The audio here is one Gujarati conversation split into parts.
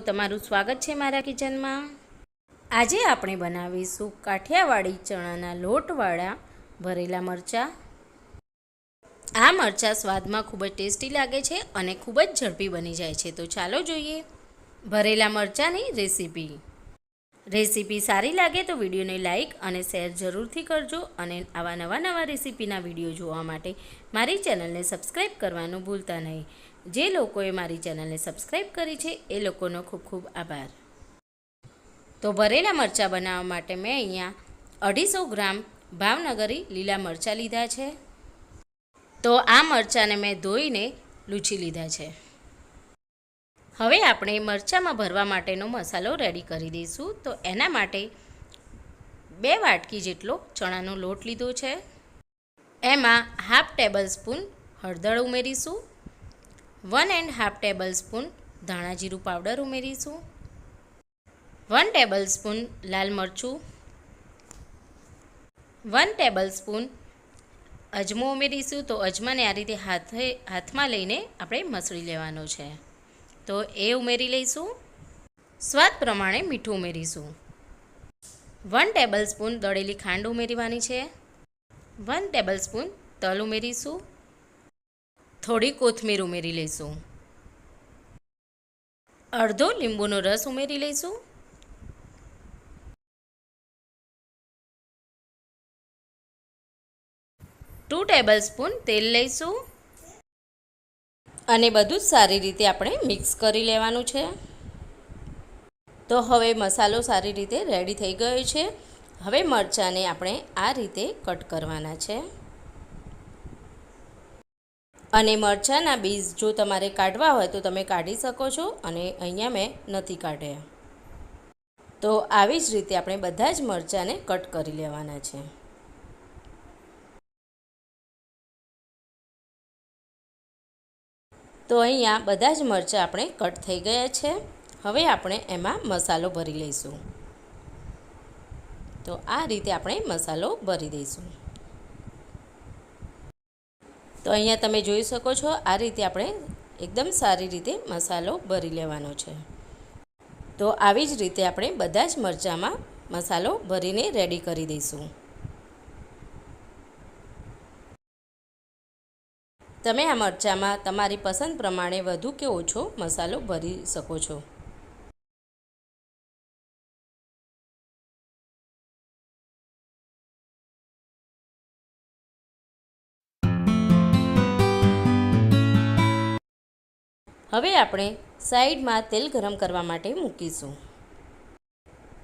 તમારું સ્વાગત છે મારા કિચનમાં. આજે આપણે બનાવીશું કાઠિયાવાડી ચણાના લોટવાળા ભરેલા મરચાં. આ મરચાં સ્વાદમાં ખૂબ જ ટેસ્ટી લાગે છે અને ખૂબ જ ઝડપી બની જાય છે. તો ચાલો જોઈએ. ભરેલા મરચાંની રેસીપી. રેસીપી સારી લાગે તો વિડીયોને લાઇક અને શેર જરૂરથી કરજો અને આવા નવા નવા રેસીપીના વીડિયો જોવા માટે મારી ચેનલને સબસ્ક્રાઈબ કરવાનું ભૂલતા નહીં. જે લોકોએ મારી ચેનલને સબસ્ક્રાઈબ કરી છે, એ લોકોનો ખૂબ ખૂબ આભાર. તો ભરેલા મરચાં બનાવવા માટે મેં અહીંયા અઢીસો ગ્રામ ભાવનગરી લીલા મરચાં લીધા છે. તો આ મરચાંને મેં ધોઈને લૂછી લીધા છે. હવે આપણે મરચાંમાં ભરવા માટેનો મસાલો રેડી કરી દઈશું. તો એના માટે બે વાટકી જેટલો ચણાનો લોટ લીધો છે. એમાં હાફ ટેબલ સ્પૂન હળદર ઉમેરીશું. One and half table spoon ધાણાજીરું પાવડર ઉમેરીશું. વન ટેબલ સ્પૂન લાલ મરચું. વન ટેબલ સ્પૂન અજમો ઉમેરીશું. તો અજમાને આ રીતે હાથે હાથમાં લઈને આપણે મસળી લેવાનો છે. તો એ ઉમેરી લઈશું. સ્વાદ પ્રમાણે મીઠું ઉમેરીશું. વન ટેબલ સ્પૂન દળેલી ખાંડ ઉમેરવાની છે. વન ટેબલ સ્પૂન તલ ઉમેરીશું. થોડી કોથમીર ઉમેરી લઈશું. અડધો લીંબુનો રસ ઉમેરી લઈશું. ટુ ટેબલ સ્પૂન તેલ લઈશું. અને બધું જ સારી રીતે આપણે મિક્સ કરી લેવાનું છે. તો હવે મસાલો સારી રીતે રેડી થઈ ગયો છે. હવે મરચાંને આપણે આ રીતે કટ કરવાના છે. અને મરચાંના બીજ જો તમારે કાઢવા હોય તો તમે કાઢી શકો છો અને અહીંયા મેં નથી કાઢ્યા. તો આવી જ રીતે આપણે બધા જ મરચાંને કટ કરી લેવાના છે. તો અહીંયા બધા જ મરચાં આપણે કટ થઈ ગયા છે. હવે આપણે એમાં મસાલો ભરી લઈશું. તો આ રીતે આપણે મસાલો ભરી દઈશું. તો અહીંયા તમે જોઈ શકો છો, આ રીતે આપણે એકદમ સારી રીતે મસાલો ભરી લેવાનો છે. તો આવી જ રીતે આપણે બધા જ મરચાંમાં મસાલો ભરીને રેડી કરી દઈશું. તમે આ મરચાંમાં તમારી પસંદ પ્રમાણે વધુ કે ઓછો મસાલો ભરી શકો છો. હવે આપણે સાઈડમાં તેલ ગરમ કરવા માટે મૂકીશું.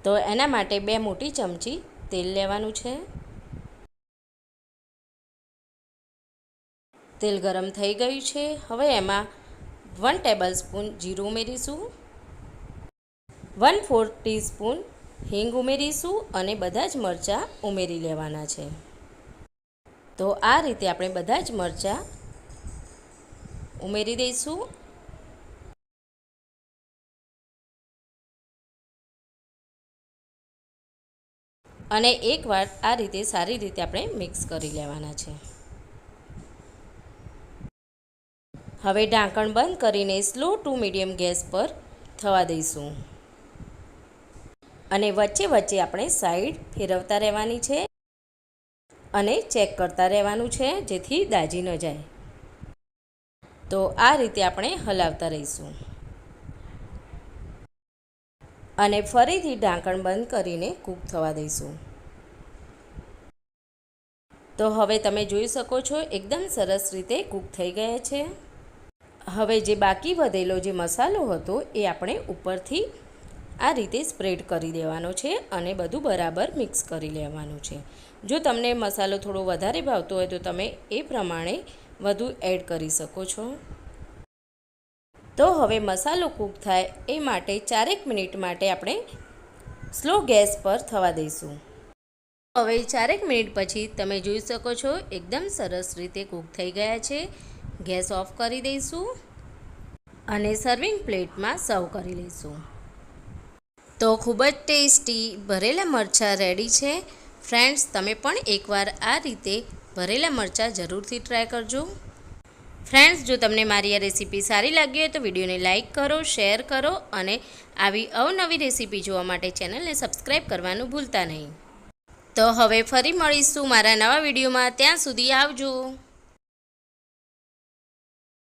તો એના માટે બે મોટી ચમચી તેલ લેવાનું છે. તેલ ગરમ થઈ ગયું છે. હવે એમાં વન ટેબલ સ્પૂન જીરું ઉમેરીશું. વન ફોર ટીસ્પૂન હિંગ ઉમેરીશું અને બધા જ મરચાં ઉમેરી લેવાના છે. તો આ રીતે આપણે બધા જ મરચાં ઉમેરી દઈશું. અને એકવાર આ રીતે સારી રીતે આપણે મિક્સ કરી લેવાના છે. હવે ઢાંકણ બંધ કરીને સ્લો ટુ મીડિયમ ગેસ પર થવા દઈશું. અને વચ્ચે વચ્ચે આપણે સાઈડ ફેરવતા રહેવાની છે અને ચેક કરતા રહેવાનું છે જેથી દાજી ન જાય. તો આ રીતે આપણે હલાવતા રહીશું. અને ફરીથી ઢાંકણ બંધ કરીને કૂક થવા દઈશું. તો હવે તમે જોઈ શકો છો, એકદમ સરસ રીતે કૂક થઈ ગયા છે. હવે જે બાકી વધેલો જે મસાલો હતો એ આપણે ઉપરથી આ રીતે સ્પ્રેડ કરી દેવાનો છે અને બધું બરાબર મિક્સ કરી લેવાનું છે. જો તમને મસાલો થોડો વધારે ભાવતો હોય તો તમે એ પ્રમાણે વધુ એડ કરી શકો છો. તો હવે મસાલો કૂક થાય એ માટે ચારેક મિનિટ માટે આપણે સ્લો ગેસ પર થવા દઈશું. હવે ચારેક મિનિટ પછી તમે જોઈ શકો છો, એકદમ સરસ રીતે કૂક થઈ ગયા છે. ગેસ ઓફ કરી દઈશું અને સર્વિંગ પ્લેટમાં સર્વ કરી લઈશું. તો ખૂબ જ ટેસ્ટી ભરેલા મરચાં રેડી છે. ફ્રેન્ડ્સ તમે પણ એકવાર આ રીતે ભરેલા મરચાં જરૂરથી ટ્રાય કરજો. ફ્રેન્ડ્સ જો તમને મારી આ રેસીપી સારી લાગી હોય તો વિડીયોને લાઇક કરો શેર કરો અને આવી અવનવી રેસીપી જોવા માટે ચેનલને સબસ્ક્રાઈબ કરવાનું ભૂલતા નહીં. તો હવે ફરી મળીશું મારા નવા વિડીયોમાં. ત્યાં સુધી આવજો.